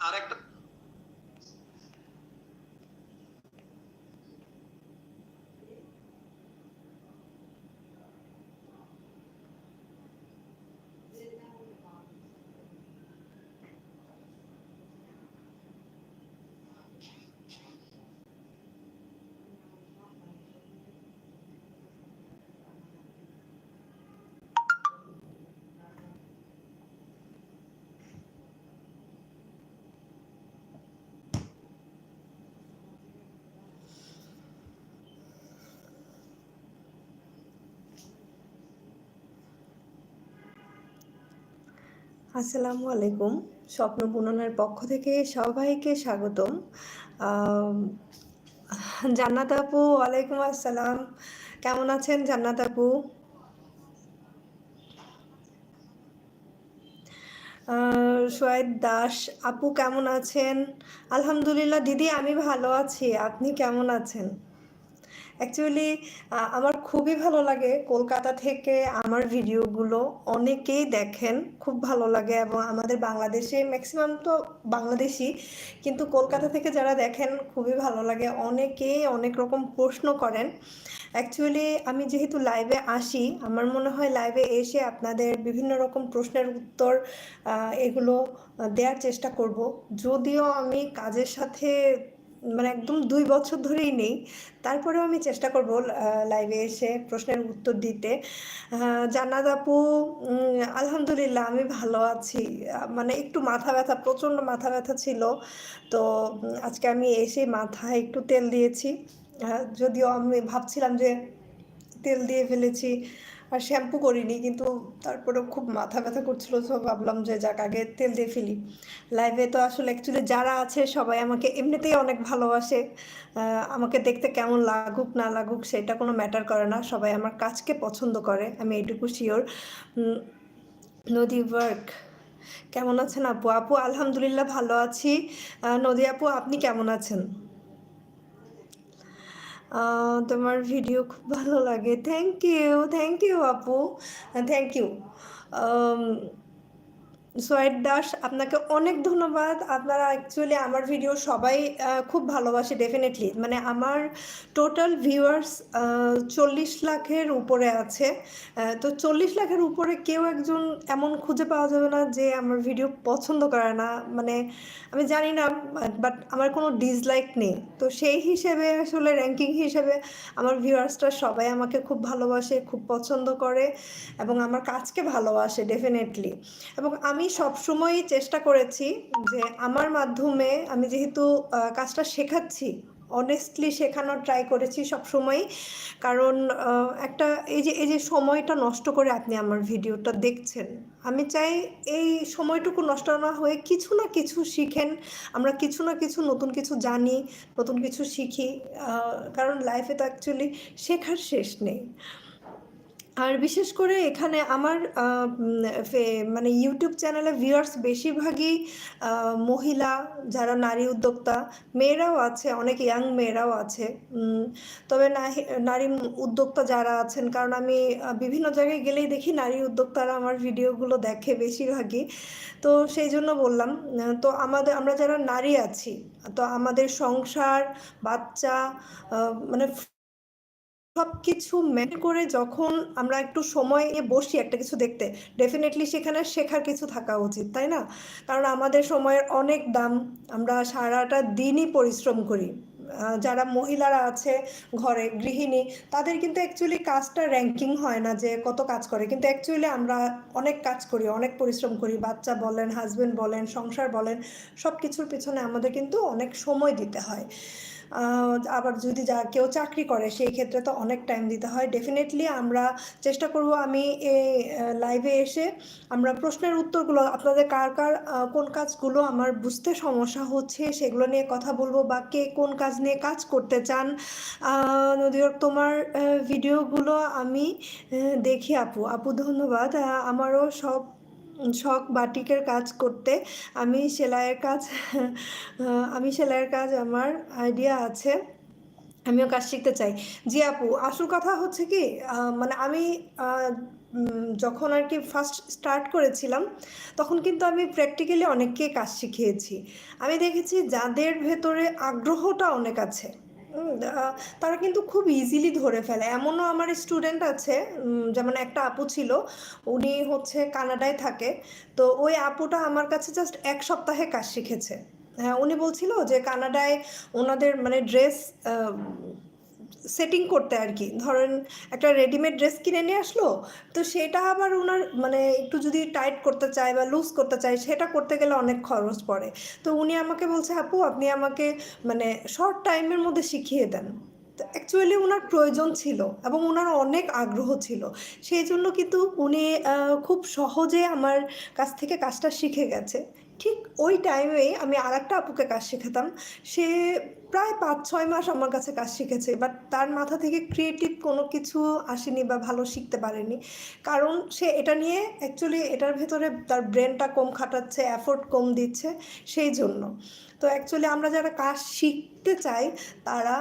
আর একটা আসসালামু আলাইকুম। স্বপ্ন বুননের পক্ষ থেকে সবাইকে স্বাগতম। জান্নাত আপু, ওয়ালাইকুম আসসালাম। কেমন আছেন জান্নাত আপু? সোয়েদ দাস আপু কেমন আছেন? আলহামদুলিল্লাহ, দিদি আমি ভালো আছি। আপনি কেমন আছেন? অ্যাকচুয়ালি আমার খুবই ভালো লাগে কলকাতা থেকে আমার ভিডিওগুলো। অনেকেই দেখেন, খুব ভালো লাগে এবং আমাদের বাংলাদেশে ম্যাক্সিমাম তো বাংলাদেশি কিন্তু কলকাতা থেকে যারা দেখেন, খুবই ভালো লাগে। অনেকেই অনেক রকম প্রশ্ন করেন। অ্যাকচুয়ালি আমি যেহেতু লাইভে আসি, আমার মনে হয় লাইভে এসে আপনাদের বিভিন্ন রকম প্রশ্নের উত্তর এগুলো দেওয়ার চেষ্টা করব। যদিও আমি কাজের সাথে মানে একদম দুই বছর ধরেই নেই। তারপরেও আমি চেষ্টা করব লাইভে এসে প্রশ্নের উত্তর দিতে। জান্নাত আপু আলহামদুলিল্লাহ আমি ভালো আছি। মানে একটু মাথা ব্যথা, প্রচণ্ড মাথা ব্যথা ছিল। তো আজকে আমি এসে মাথায় একটু তেল দিয়েছি। যদিও আমি ভাবছিলাম যে তেল দিয়ে ফেলেছি। আর শ্যাম্পু করিনি, কিন্তু তারপরেও খুব মাথা ব্যথা করছিল, তো ভাবলাম যে যাক, আগে তেল দিয়ে ফেলি। লাইভে তো আসলে অ্যাকচুয়ালি যারা আছে, সবাই আমাকে এমনিতেই অনেক ভালোবাসে। আমাকে দেখতে কেমন লাগুক, না লাগুক, সেটা কোনো ম্যাটার করে না। সবাই আমার কাজকে পছন্দ করে, আমি এইটুকু শিওর নদী ওয়ার্ক কেমন আছেন আপু? আপু, আলহামদুলিল্লাহ ভালো আছি। নদী আপু, আপনি কেমন আছেন? তোমার ভিডিও খুব ভালো লাগে। থ্যাংক ইউ থ্যাংক ইউ আপু। থ্যাংক ইউ সোয়েট দাস, আপনাকে অনেক ধন্যবাদ। আপনারা অ্যাকচুয়ালি আমার ভিডিও সবাই খুব ভালোবাসে ডেফিনেটলি মানে আমার টোটাল ভিউয়ার্স চল্লিশ লাখের উপরে আছে। তো চল্লিশ লাখের উপরে কেউ একজন এমন খুঁজে পাওয়া যাবে না যে আমার ভিডিও পছন্দ করে না। মানে আমি জানি না বাট আমার কোনো ডিসলাইক নেই। তো সেই হিসেবে আসলে র্যাঙ্কিং হিসেবে আমার ভিউয়ার্সরা সবাই আমাকে খুব ভালোবাসে, খুব পছন্দ করে এবং আমার কাজকে ভালোবাসে ডেফিনেটলি এবং আমি সবসময়ই চেষ্টা করেছি যে আমার মাধ্যমে আমি যেহেতু কাজটা শেখাচ্ছি অনেস্টলি শেখানোর ট্রাই করেছি সবসময়ই। কারণ একটা এই যে এই যে সময়টা নষ্ট করে আপনি আমার ভিডিওটা দেখছেন, আমি চাই এই সময়টুকু নষ্ট না হয়ে কিছু না কিছু শিখেন। আমরা কিছু না কিছু নতুন কিছু জানি, নতুন কিছু শিখি কারণ লাইফে তো অ্যাকচুয়ালি শেখার শেষ নেই। আর বিশেষ করে এখানে আমার মানে ইউটিউব চ্যানেলে ভিউয়ার্স বেশিরভাগই মহিলা যারা নারী উদ্যোক্তা, মেয়েরাও আছে, অনেক ইয়াং মেয়েরাও আছে। তবে নারী উদ্যোক্তা যারা আছেন, কারণ আমি বিভিন্ন জায়গায় গেলেই দেখি নারী উদ্যোক্তারা আমার ভিডিওগুলো দেখে বেশিরভাগই। তো সেই জন্য বললাম তো আমাদের, আমরা যারা নারী আছি, তো আমাদের সংসার, বাচ্চা মানে সব কিছু মেনে করে যখন আমরা একটু সময় নিয়ে বসি একটা কিছু দেখতে ডেফিনেটলি সেখানে শেখার কিছু থাকা উচিত, তাই না? কারণ আমাদের সময়ের অনেক দাম আমরা সারাটা দিনই পরিশ্রম করি। যারা মহিলারা আছে ঘরে, গৃহিণী, তাদের কিন্তু অ্যাকচুয়ালি কাজটা র্যাঙ্কিং হয় না যে কত কাজ করে। কিন্তু অ্যাকচুয়ালি আমরা অনেক কাজ করি, অনেক পরিশ্রম করি। বাচ্চা বলেন হাজবেন্ড বলেন, সংসার বলেন সব কিছুর পিছনে আমাদের কিন্তু অনেক সময় দিতে হয়। আবার যদি যা কেউ চাকরি করে, সেই ক্ষেত্রে তো অনেক টাইম দিতে হয়। ডেফিনেটলি আমরা চেষ্টা করব আমি এই লাইভে এসে আমরা প্রশ্নের উত্তরগুলো, আপনাদের কার কার কোন কাজগুলো আমার বুঝতে সমস্যা হচ্ছে সেগুলো নিয়ে কথা বলব বা কে কোন কাজ নিয়ে কাজ করতে চান। নদীর তোমার ভিডিওগুলো আমি দেখি আপু। আপু, ধন্যবাদ। আমারও সব শখ বাটিকের কাজ করতে আমি সেলাইয়ের কাজ আমি সেলাইয়ের কাজ আমার আইডিয়া আছে, আমিও কাজ শিখতে চাই। জি আপু, আসল কথা হচ্ছে কি মানে আমি যখন আর কি ফার্স্ট স্টার্ট করেছিলাম, তখন কিন্তু আমি প্র্যাকটিক্যালি অনেককে কাজ শিখিয়েছি। আমি দেখেছি যাদের ভেতরে আগ্রহটা অনেক আছে। তারা কিন্তু খুব ইজিলি ধরে ফেলে। এমনও আমার স্টুডেন্ট আছে যেমন একটা আপু ছিল, উনি হচ্ছে কানাডায় থাকে। তো ওই আপুটা আমার কাছে জাস্ট এক সপ্তাহে কাজ শিখেছে। হ্যাঁ উনি বলছিল যে কানাডায় ওনাদের মানে ড্রেস সেটিং করতে আর কি ধরেন একটা রেডিমেড ড্রেস কিনে নিয়ে আসলো, তো সেটা আবার ওনার মানে একটু যদি টাইট করতে চায় বা লুজ করতে চায়, সেটা করতে গেলে অনেক খরচ পড়ে। তো উনি আমাকে বলছে, আপু, আপনি আমাকে মানে শর্ট টাইমের মধ্যে শিখিয়ে দেন। অ্যাকচুয়ালি ওনার প্রয়োজন ছিল এবং ওনার অনেক আগ্রহ ছিল। সেই জন্য কিন্তু উনি খুব সহজে আমার কাছ থেকে কাজটা শিখে গেছে। ঠিক ওই টাইমেই আমি আর একটা আপুকে কাজ শেখাতাম। সে প্রায় পাঁচ, ছয় মাস আমার কাছে কাজ শিখেছে বাট তার মাথা থেকে ক্রিয়েটিভ কোনো কিছু আসেনি বা ভালো শিখতে পারেনি। কারণ সে এটা নিয়ে অ্যাকচুয়ালি এটার ভেতরে তার ব্রেনটা কম খাটাচ্ছে অ্যাফোর্ড কম দিচ্ছে, সেই জন্য। তো অ্যাকচুয়ালি আমরা যারা কাজ শিখতে চাই, তারা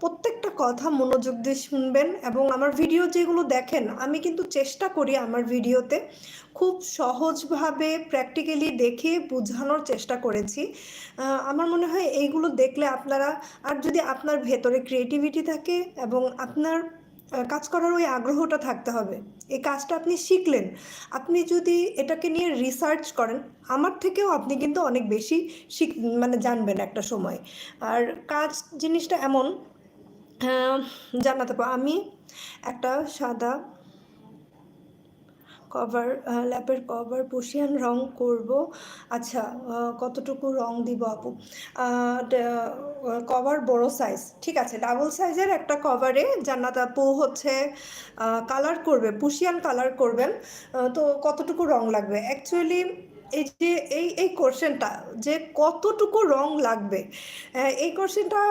প্রত্যেকটা কথা মনোযোগ দিয়ে শুনবেন এবং আমার ভিডিও যেগুলো দেখেন, আমি কিন্তু চেষ্টা করি আমার ভিডিওতে খুব সহজভাবে প্র্যাকটিক্যালি দেখে বোঝানোর চেষ্টা করেছি। আমার মনে হয় এইগুলো দেখলে আপনারা, আর যদি আপনার ভেতরে ক্রিয়েটিভিটি থাকে এবং আপনার কাজ করার ওই আগ্রহটা থাকতে হবে, এই কাজটা আপনি শিখলেন, আপনি যদি এটাকে নিয়ে রিসার্চ করেন, আমার থেকেও আপনি কিন্তু অনেক বেশি শিখ মানে জানবেন একটা সময়। আর কাজ, জিনিসটা এমন জানাতে পারো, আমি একটা সাদা কভার ল্যাপের কভার পুশিয়ান রং করব। আচ্ছা কতটুকু রং দিব আপু? কভার বড় সাইজ ঠিক আছে? ডাবল সাইজের একটা কভারে জান্নাত আপু হচ্ছে কালার করবে পুশিয়ান কালার করবেন। তো কতটুকু রং লাগবে? অ্যাকচুয়ালি এই যে, এই এই কোশ্চেনটা যে কতটুকু রং লাগবে এই কোশ্চেনটা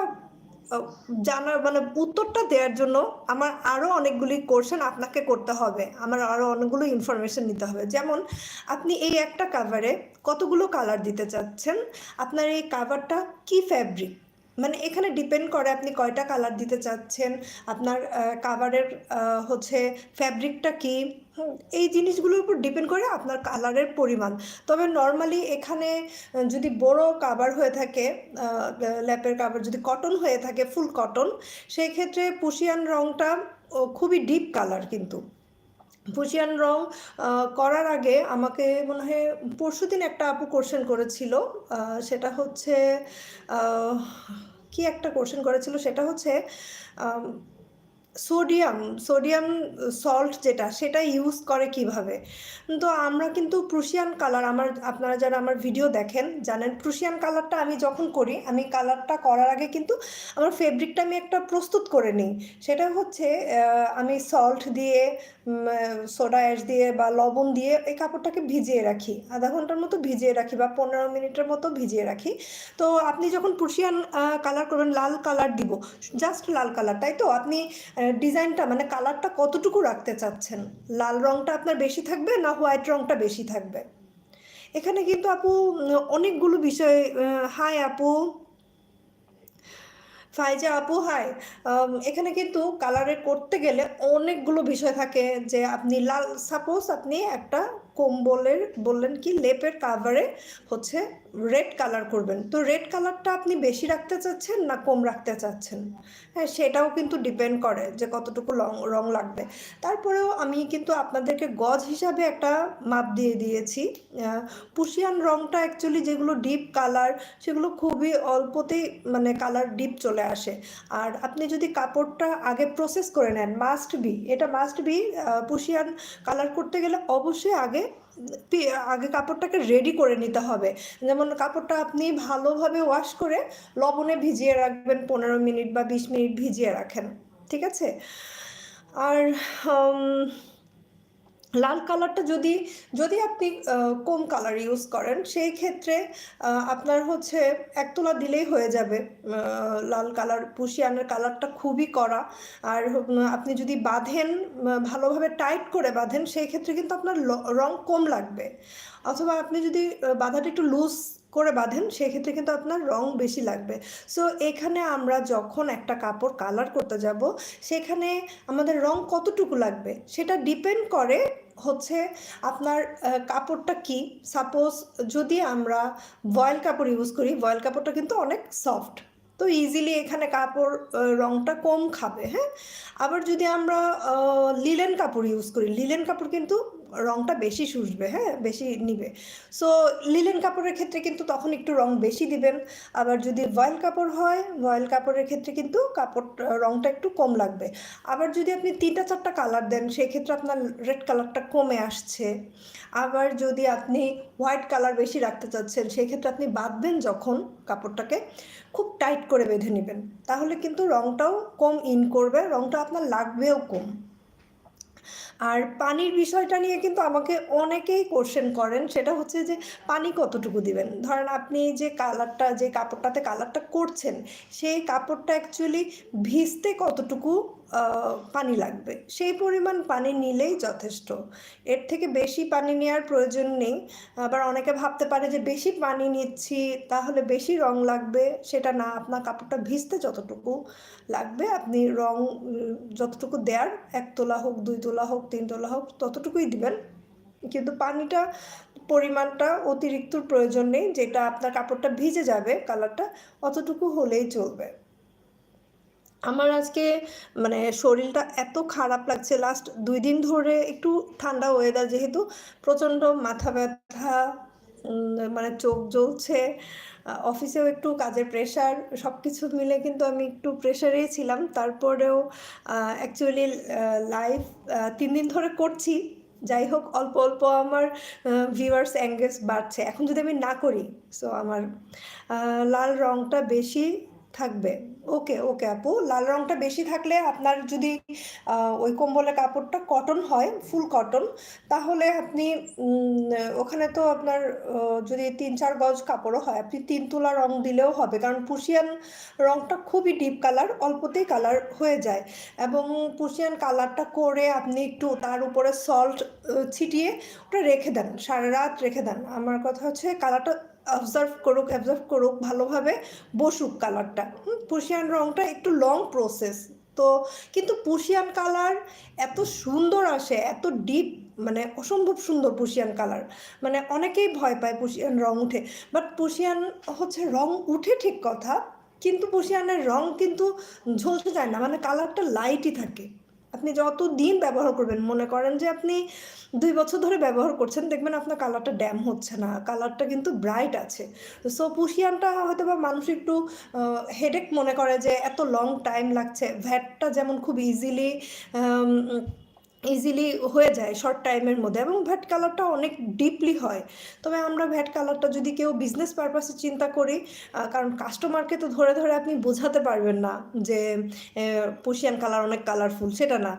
জানার মানে উত্তরটা দেওয়ার জন্য আমার আরও অনেকগুলি কোর্শন আপনাকে করতে হবে। আমার আরও অনেকগুলো ইনফরমেশন নিতে হবে। যেমন, আপনি এই একটা কাভারে কতগুলো কালার দিতে চাচ্ছেন? আপনার এই কাভারটা কি ফ্যাব্রিক মানে এখানে ডিপেন্ড করে আপনি কয়টা কালার দিতে চাচ্ছেন, আপনার কাভারের হচ্ছে ফ্যাব্রিকটা কি? এই জিনিসগুলোর উপর ডিপেন্ড করে আপনার কালারের পরিমাণ। তবে নর্মালি এখানে যদি বড় কাভার হয়ে থাকে ল্যাপের কাভার যদি কটন হয়ে থাকে ফুল কটন সেই ক্ষেত্রে পুশিয়ান রঙটা খুবই ডিপ কালার কিন্তু। পুশিয়ান রং করার আগে আমাকে মনে হয় পরশু দিন একটা আপু কোশ্চেন করেছিল সেটা হচ্ছে কি একটা কোশ্চেন করেছিল, সেটা হচ্ছে সোডিয়াম সোডিয়াম সল্ট যেটা, সেটা ইউজ করে কীভাবে? তো আমরা কিন্তু প্রুশিয়ান কালার আমার, আপনারা যারা আমার ভিডিও দেখেন, জানেন প্রুশিয়ান কালারটা আমি যখন করি, আমি কালারটা করার আগে কিন্তু আমার ফেব্রিকটা আমি একটা প্রস্তুত করে নিই। সেটা হচ্ছে আমি সল্ট দিয়ে সোডা অ্যাশ দিয়ে বা লবণ দিয়ে এই কাপড়টাকে ভিজিয়ে রাখি। আধা ঘণ্টার মতো ভিজিয়ে রাখি বা পনেরো মিনিটের মতো ভিজিয়ে রাখি। তো আপনি যখন প্রুশিয়ান কালার করবেন, লাল কালার দিব। জাস্ট লাল কালার তাই তো? আপনি ডিজাইনটা মানে কালারটা কতটুকু রাখতে চাচ্ছেন? লাল রঙটা আপনার বেশি থাকবে না হোয়াইট রঙটা বেশি থাকবে? এখানে কিন্তু আপু অনেকগুলো বিষয় হাই আপু। ফাইজা আপু হাই এখানে কিন্তু কালারে করতে গেলে অনেকগুলো বিষয় থাকে যে আপনি লাল সাপোজ আপনি একটা কম্বলের বললেন কি, লেপের কাভারে হচ্ছে রেড কালার করবেন। তো রেড কালারটা আপনি বেশি রাখতে চাচ্ছেন না কম রাখতে চাচ্ছেন? হ্যাঁ সেটাও কিন্তু ডিপেন্ড করে যে কতটুকু রং রং লাগবে। তারপরেও আমি কিন্তু আপনাদেরকে গজ হিসাবে একটা মাপ দিয়ে দিয়েছি। পুশিয়ান রংটা অ্যাকচুয়ালি যেগুলো ডিপ কালার সেগুলো খুবই অল্পতেই মানে কালার ডিপ চলে আসে। আর আপনি যদি কাপড়টা আগে প্রসেস করে নেন মাস্ট বি এটা মাস্ট বি পুশিয়ান কালার করতে গেলে অবশ্যই আগে আগে কাপড়টাকে রেডি করে নিতে হবে। যেমন কাপড়টা আপনি ভালোভাবে ওয়াশ করে লবণে ভিজিয়ে রাখবেন পনেরো মিনিট বা বিশ মিনিট ভিজিয়ে রাখেন, ঠিক আছে? আর লাল কালারটা যদি যদি আপনি কম কালার ইউজ করেন, সেই ক্ষেত্রে আপনার হচ্ছে এক তোলা দিলেই হয়ে যাবে। লাল কালার, পুশিয়ানের কালারটা খুবই কড়া। আর আপনি যদি বাঁধেন ভালোভাবে টাইট করে বাঁধেন, সেই ক্ষেত্রে কিন্তু আপনার রং কম লাগবে। অথবা আপনি যদি বাঁধাটা একটু লুজ করে বাঁধেন সেক্ষেত্রে কিন্তু আপনার রং বেশি লাগবে। সো এখানে আমরা যখন একটা কাপড় কালার করতে যাব, সেখানে আমাদের রং কতটুকু লাগবে, সেটা ডিপেন্ড করে হচ্ছে আপনার কাপড়টা কি? সাপোজ যদি আমরা বয়েল কাপড় ইউজ করি বয়েল কাপড়টা কিন্তু অনেক সফট তো ইজিলি এখানে কাপড় রংটা কম খাবে হ্যাঁ? আবার যদি আমরা লিলেন কাপড় ইউজ করি লিলেন কাপড় কিন্তু রংটা বেশি শুষবে হ্যাঁ? বেশি নিবে। সো লিলেন কাপড়ের ক্ষেত্রে কিন্তু তখন একটু রং বেশি দিবেন। আবার যদি ভয়েল কাপড় হয়, ভয়েল কাপড়ের ক্ষেত্রে কিন্তু কাপড় রংটা একটু কম লাগবে। আবার যদি আপনি তিনটা, চারটা কালার দেন, সেক্ষেত্রে আপনার রেড কালারটা কমে আসছে। আবার যদি আপনি হোয়াইট কালার বেশি রাখতে চাচ্ছেন, সেক্ষেত্রে আপনি বাঁধবেন যখন কাপড়টাকে, খুব টাইট করে বেঁধে নেবেন। তাহলে কিন্তু রংটাও কম ইন করবে, রংটা আপনার লাগবেও কম। আর পানির বিষয়টা নিয়ে কিন্তু আমাকে অনেকেই কোশ্চেন করেন, সেটা হচ্ছে যে পানি কতটুকু দিবেন? ধরেন আপনি যে কালারটা যে কাপড়টাতে কালারটা করছেন, সেই কাপড়টা অ্যাকচুয়ালি ভিজতে কতটুকু পানি লাগবে। সেই পরিমাণ পানি নিলেই যথেষ্ট। এর থেকে বেশি পানি নেওয়ার প্রয়োজন নেই। আবার অনেকে ভাবতে পারে যে বেশি পানি নিচ্ছি, তাহলে বেশি রং লাগবে। সেটা না, আপনার কাপড়টা ভিজতে যতটুকু লাগবে, আপনি রং যতটুকু দেওয়ার এক তোলা হোক, দুই তোলা হোক, তিন তোলা হোক, ততটুকুই দিবেন। কিন্তু পানিটা, পরিমাণটা অতিরিক্ত প্রয়োজন নেই। যেটা আপনার কাপড়টা ভিজে যাবে কালারটা অতটুকু হলেই চলবে। আমার আজকে মানে শরীরটা এত খারাপ লাগছে। লাস্ট দুই দিন ধরে একটু ঠান্ডা ওয়েদার যেহেতু, প্রচণ্ড মাথা ব্যথা মানে চোখ জ্বলছে অফিসেও একটু কাজের প্রেশার সব কিছু মিলে কিন্তু আমি একটু প্রেশারেই ছিলাম। তারপরেও অ্যাকচুয়ালি লাইভ তিন দিন ধরে করছি। যাই হোক, অল্প অল্প আমার ভিউয়ার্স অ্যাঙ্গেজ বাড়ছে। এখন যদি আমি না করি সো আমার লাল রঙটা বেশি থাকবে। ওকে ওকে আপু। লাল রংটা বেশি থাকলে আপনার যদি ওই কম্বলের কাপড়টা কটন হয় ফুল কটন তাহলে আপনি ওখানে তো আপনার যদি তিন চার গজ কাপড়ও হয়, আপনি তিন তোলা রং দিলেও হবে। কারণ পুশিয়ান রংটা খুবই ডিপ কালার অল্পতেই কালার হয়ে যায়। এবং পুশিয়ান কালারটা করে আপনি একটু তার উপরে সল্ট ছিটিয়ে ওটা রেখে দেন, সারা রাত রেখে দেন। আমার কথা হচ্ছে কালারটা অবজার্ভ করুক অবজার্ভ করুক, ভালোভাবে বসুক কালারটা পুশিয়ান রঙটা একটু লং প্রসেস তো কিন্তু পুশিয়ান কালার এত সুন্দর আসে, এত ডিপ মানে অসম্ভব সুন্দর পুশিয়ান কালার মানে অনেকেই ভয় পায় পুশিয়ান রং উঠে। বাট পুশিয়ান হচ্ছে রং উঠে ঠিক কথা, কিন্তু পুশিয়ানের রং কিন্তু ঝলসে যায় না। মানে কালারটা লাইটই থাকে। আপনি যত দিন ব্যবহার করবেন, মনে করেন যে আপনি দুই বছর ধরে ব্যবহার করছেন, দেখবেন আপনার কালারটা ড্যাম হচ্ছে না কালারটা কিন্তু ব্রাইট আছে। সো পুশিয়ানটা হয়তো বা মানুষ একটু হেডেক মনে করে যে এত লং টাইম লাগছে ভ্যাটটা যেমন খুব ইজিলি ইজিলি হয়ে যায় শর্ট টাইমের মধ্যে এবং ভ্যাট কালারটা অনেক ডিপলি হয়। তবে আমরা ভ্যাট কালারটা যদি কেউ বিজনেস পারপাসে চিন্তা করি কারণ কাস্টমারকে তো ধরে ধরে আপনি বোঝাতে পারবেন না যে পুশিয়ান কালার অনেক কালারফুল সেটা না।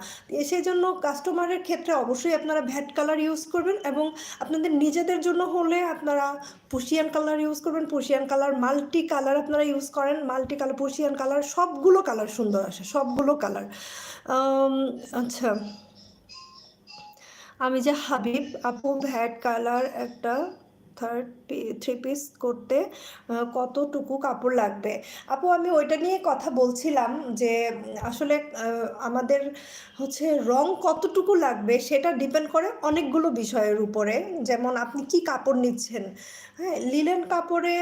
সেই জন্য কাস্টমারের ক্ষেত্রে অবশ্যই আপনারা ভ্যাট কালার ইউজ করবেন এবং আপনাদের নিজেদের জন্য হলে আপনারা পুশিয়ান কালার ইউজ করবেন। পুশিয়ান কালার মাল্টি কালার আপনারা ইউজ করেন। মাল্টি কালার পুশিয়ান কালার সবগুলো কালার সুন্দর আসে, সবগুলো কালার আচ্ছা। আমি যে হাবিব আপু ভ্যাট কালার একটা থার্ড থ্রি পিস করতে কতটুকু কাপড় লাগবে? আপু, আমি ওইটা নিয়ে কথা বলছিলাম যে, আসলে আমাদের হচ্ছে রং কতটুকু লাগবে সেটা ডিপেন্ড করে অনেকগুলো বিষয়ের উপরে। যেমন আপনি কি কাপড় নিচ্ছেন? হ্যাঁ লিলেন কাপড়ে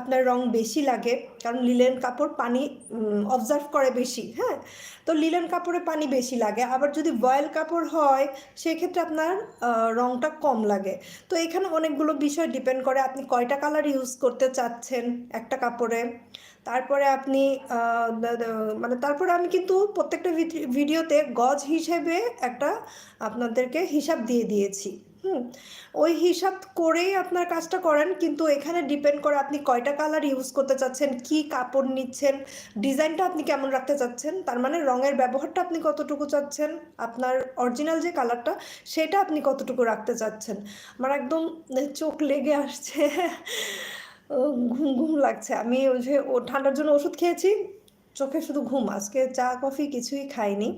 আপনার রং বেশি লাগে। কারণ লিলেন কাপড় পানি অবজার্ভ করে বেশি হ্যাঁ? তো লিলেন কাপড়ে পানি বেশি লাগে। আবার যদি বয়েল কাপড় হয়, সেক্ষেত্রে আপনার রংটা কম লাগে। তো এখানে অনেকগুলো বিষয় ডিপেন্ড করে। আপনি কয়টা কালার ইউজ করতে চাচ্ছেন একটা কাপড়ে তারপরে আপনি মানে তারপরে আমি কিন্তু প্রত্যেকটা ভিডিওতে গজ হিসেবে একটা আপনাদেরকে হিসাব দিয়ে দিয়েছি। হুম, ওই হিসাব করেই আপনার কাজটা করেন, কিন্তু এখানে ডিপেন্ড করে আপনি কয়টা কালার ইউজ করতে চাচ্ছেন, কি কাপড় নিচ্ছেন ডিজাইনটা আপনি কেমন রাখতে চাচ্ছেন, তার মানে রঙের ব্যবহারটা আপনি কতটুকু চাচ্ছেন, আপনার অরিজিনাল যে কালারটা সেটা আপনি কতটুকু রাখতে চাচ্ছেন। আমার একদম চোখ লেগে আসছে ঘুম ঘুম লাগছে। আমি ওই যে ও ঠান্ডার জন্য ওষুধ খেয়েছি, চোখে শুধু ঘুম, আজকে চা, কফি কিছুই খাইনি।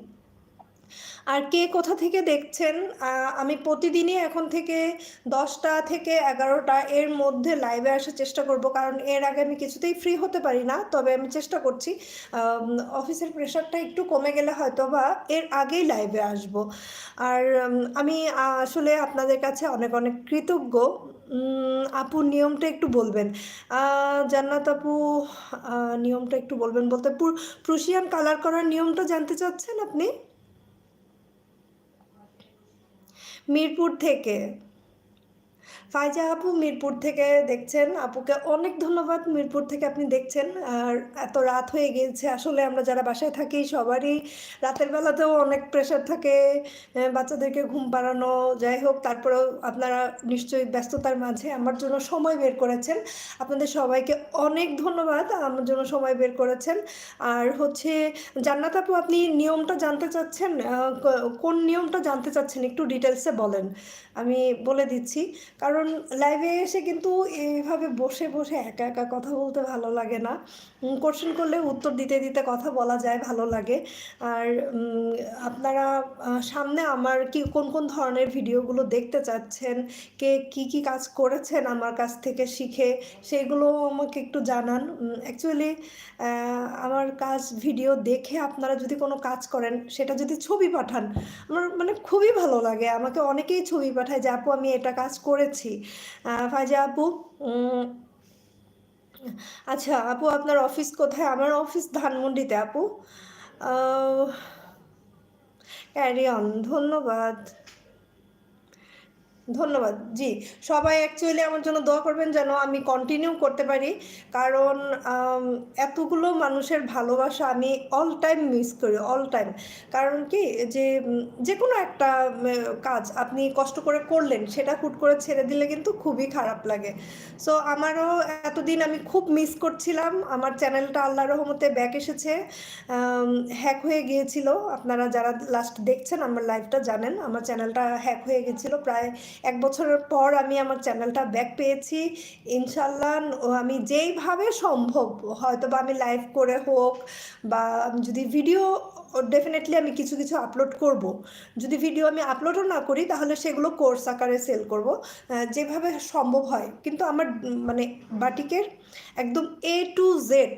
আর কে কোথা থেকে দেখছেন? আমি প্রতিদিনই এখন থেকে দশটা থেকে এগারোটা এর মধ্যে লাইভে আসার চেষ্টা করব। কারণ এর আগে আমি কিছুতেই ফ্রি হতে পারি না, তবে আমি চেষ্টা করছি। অফিসের প্রেশারটা একটু কমে গেলে হয়তো বা এর আগেই লাইভে আসব। আর আমি আসলে আপনাদের কাছে অনেক অনেক কৃতজ্ঞ। আপু নিয়মটা একটু বলবেন। জান্নাত আপু নিয়মটা একটু বলবেন বলতে, পুর- প্রুশিয়ান কালার করার নিয়মটা জানতে চাচ্ছেন আপনি? মিরপুর থেকে। ফাইজা আপু মিরপুর থেকে দেখছেন। আপুকে অনেক ধন্যবাদ মিরপুর থেকে আপনি দেখছেন। আর এত রাত হয়ে গিয়েছে, আসলে আমরা যারা বাসায় থাকি সবারই রাতের বেলাতেও অনেক প্রেশার থাকে বাচ্চাদেরকে ঘুম পাড়ানো। যাই হোক, তারপরেও আপনারা নিশ্চয়ই ব্যস্ততার মাঝে আমার জন্য সময় বের করেছেন। আপনাদের সবাইকে অনেক ধন্যবাদ, আমার জন্য সময় বের করেছেন। আর হচ্ছে, জান্নাত আপু, আপনি নিয়মটা জানতে চাচ্ছেন? কোন নিয়মটা জানতে চাচ্ছেন? একটু ডিটেলসে বলেন। আমি বলে দিচ্ছি। কারণ লাইভে এসে কিন্তু এইভাবে বসে বসে একা একা কথা বলতে ভালো লাগে না। কোশ্চেন করলে উত্তর দিতে দিতে কথা বলা যায়, ভালো লাগে। আর আপনারা সামনে আমার কি, কোন কোন ধরনের ভিডিওগুলো দেখতে চাচ্ছেন? কে কি কি কাজ করেছেন আমার কাছ থেকে শিখে? সেগুলো আমাকে একটু জানান। অ্যাকচুয়ালি আমার কাজ ভিডিও দেখে আপনারা যদি কোনো কাজ করেন, সেটা যদি ছবি পাঠান, আমার মানে খুবই ভালো লাগে। আমাকে অনেকেই ছবি পাঠায় যে, আপু, আমি এটা কাজ করেছি। ফাইজা আপু আচ্ছা আপু আপনার অফিস কোথায়? আমার অফিস ধানমন্ডিতে আপু। ক্যারি অন ধন্যবাদ। ধন্যবাদ। জি, সবাই অ্যাকচুয়ালি আমার জন্য দোয়া করবেন যেন আমি কন্টিনিউ করতে পারি। কারণ এতগুলো মানুষের ভালোবাসা আমি অল টাইম মিস করি অল টাইম কারণ কি যে যে কোনো একটা কাজ আপনি কষ্ট করে করলেন, সেটা হুট করে ছেড়ে দিলে কিন্তু খুবই খারাপ লাগে। সো আমারও এতদিন আমি খুব মিস করছিলাম। আমার চ্যানেলটা আল্লাহর রহমতে ব্যাক এসেছে। হ্যাক হয়ে গিয়েছিল। আপনারা যারা লাস্ট দেখছেন, আমার লাইভটা জানেন, আমার চ্যানেলটা হ্যাক হয়ে গিয়েছিল প্রায় এক বছরের পর আমি আমার চ্যানেলটা ব্যাক পেয়েছি। ইনশাল্লাহ আমি যেইভাবে সম্ভব হয়তো বা আমি লাইভ করে হোক বা যদি ভিডিও ডেফিনেটলি আমি কিছু কিছু আপলোড করব। যদি ভিডিও আমি আপলোডও না করি, তাহলে সেগুলো কোর্স আকারে সেল করব যেভাবে সম্ভব হয়। কিন্তু আমার মানে বাটিকের একদম A to Z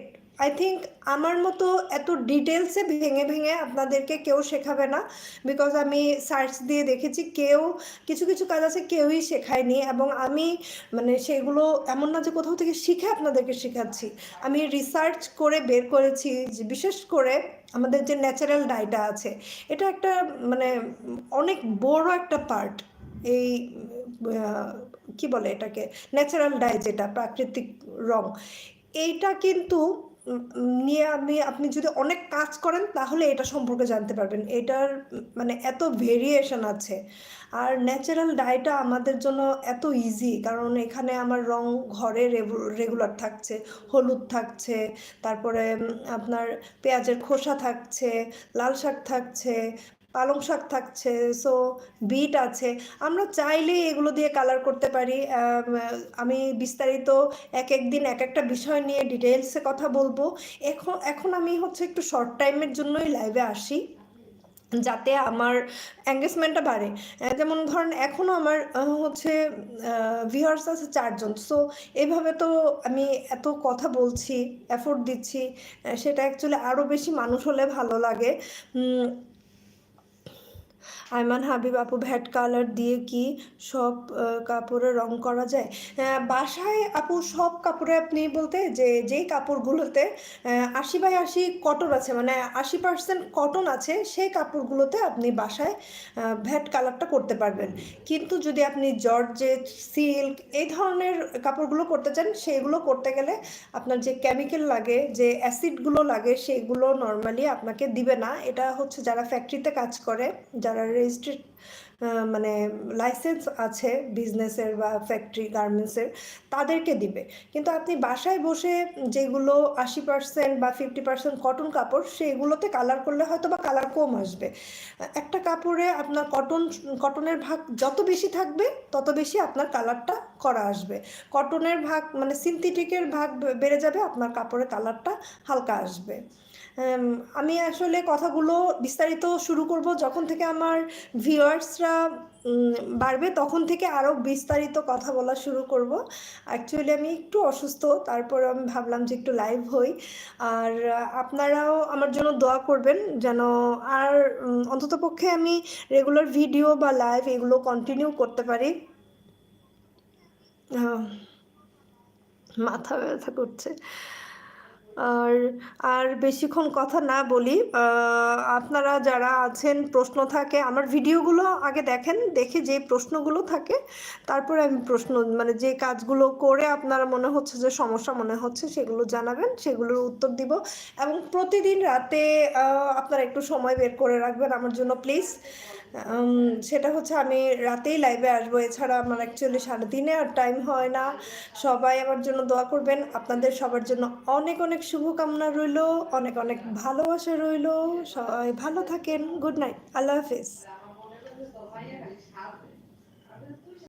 I think আমার মতো এত ডিটেলসে ভেঙে ভেঙে আপনাদেরকে কেউ শেখাবে না বিকজ আমি সার্চ দিয়ে দেখেছি কেউ, কিছু কিছু কাজ আছে কেউই শেখায়নি এবং আমি মানে সেগুলো এমন না যে কোথাও থেকে শিখে আপনাদেরকে শেখাচ্ছি। আমি রিসার্চ করে বের করেছি বিশেষ করে আমাদের যে ন্যাচারাল ডাইটা আছে, এটা একটা মানে অনেক বড় একটা পার্ট এই কি বলে এটাকে? ন্যাচারাল ডাই যেটা, প্রাকৃতিক রং, এইটা কিন্তু নিয়ে আমি আপনি যদি অনেক কাজ করেন, তাহলে এটা সম্পর্কে জানতে পারবেন। এটার মানে এত ভেরিয়েশন আছে। আর ন্যাচারাল ডায়েটটা আমাদের জন্য এত ইজি কারণ এখানে আমার রং ঘরে রেগুলার থাকছে, হলুদ থাকছে, তারপরে আপনার পেঁয়াজের খোসা থাকছে, লাল শাক থাকছে পালং শাক থাকছে সো বিট আছে। আমরা চাইলে এগুলো দিয়ে কালার করতে পারি। আমি বিস্তারিত এক এক দিন এক একটা বিষয় নিয়ে ডিটেলসে কথা বলব। এখন এখন আমি হচ্ছে একটু শর্ট টাইমের জন্যই লাইভে আসি, যাতে আমার এঙ্গেজমেন্টটা বাড়ে। যেমন ধরেন এখনও আমার হচ্ছে ভিউয়ার্স আছে চারজন সো এইভাবে তো আমি এত কথা বলছি এফোর্ট দিচ্ছি সেটা অ্যাকচুয়ালি আরও বেশি মানুষ হলে ভালো লাগে। আইমান হাবিব আপু ভ্যাট কালার দিয়ে কি সব কাপড়ে রং করা যায়? বাসায় আপু সব কাপড়ে আপনি বলতে যে, যেই কাপড়গুলোতে আশি বাই আশি কটন আছে মানে আশি পার্সেন্ট কটন আছে, সেই কাপড়গুলোতে আপনি বাসায় ভ্যাট কালারটা করতে পারবেন। কিন্তু যদি আপনি জর্জেট, সিল্ক এই ধরনের কাপড়গুলো করতে চান, সেগুলো করতে গেলে আপনার যে কেমিক্যাল লাগে, যে অ্যাসিডগুলো লাগে, সেগুলো নর্মালি আপনাকে দিবে না। এটা হচ্ছে যারা ফ্যাক্টরিতে কাজ করে, যারা রেজিস্ট্রেড মানে লাইসেন্স আছে বিজনেসের বা ফ্যাক্টরি গার্মেন্টসের তাদেরকে দিবে। কিন্তু আপনি বাসায় বসে যেগুলো আশি পার্সেন্ট বা ফিফটি পার্সেন্ট কটন কাপড়, সেগুলোতে কালার করলে হয়তো বা কালার কম আসবে। একটা কাপড়ে আপনার কটন কটনের ভাগ যত বেশি থাকবে, তত বেশি আপনার কালারটা করা আসবে। কটনের ভাগ মানে সিনথেটিকের ভাগ বেড়ে যাবে, আপনার কাপড়ের কালারটা হালকা আসবে। আমি আসলে কথাগুলো বিস্তারিত শুরু করব। যখন থেকে আমার ভিউয়ার্সরা বাড়বে, তখন থেকে আরও বিস্তারিত কথা বলা শুরু করব। অ্যাকচুয়ালি আমি একটু অসুস্থ, তারপর আমি ভাবলাম যে একটু লাইভ হই। আর আপনারাও আমার জন্য দোয়া করবেন যেন আর অন্ততপক্ষে আমি রেগুলার ভিডিও বা লাইভ এগুলো কন্টিনিউ করতে পারি। মাথা ব্যথা করছে। আর আর বেশিক্ষণ কথা না বলি আপনারা যারা আছেন, প্রশ্ন থাকে, আমার ভিডিওগুলো আগে দেখেন, দেখে যে প্রশ্নগুলো থাকে, তারপরে আমি প্রশ্ন মানে যে কাজগুলো করে আপনারা মনে হচ্ছে যে সমস্যা মনে হচ্ছে, সেগুলো জানাবেন, সেগুলোর উত্তর দিব এবং প্রতিদিন রাতে আপনারা একটু সময় বের করে রাখবেন আমার জন্য, প্লিজ। সেটা হচ্ছে আমি রাতেই লাইভে আসব। এছাড়া আমার অ্যাকচুয়ালি সারাদিনে আর টাইম হয় না। সবাই আমার জন্য দোয়া করবেন। আপনাদের সবার জন্য অনেক অনেক শুভকামনা রইল। অনেক অনেক ভালোবাসা রইল। সবাই ভালো থাকেন। গুড নাইট আল্লাহ হাফিজ।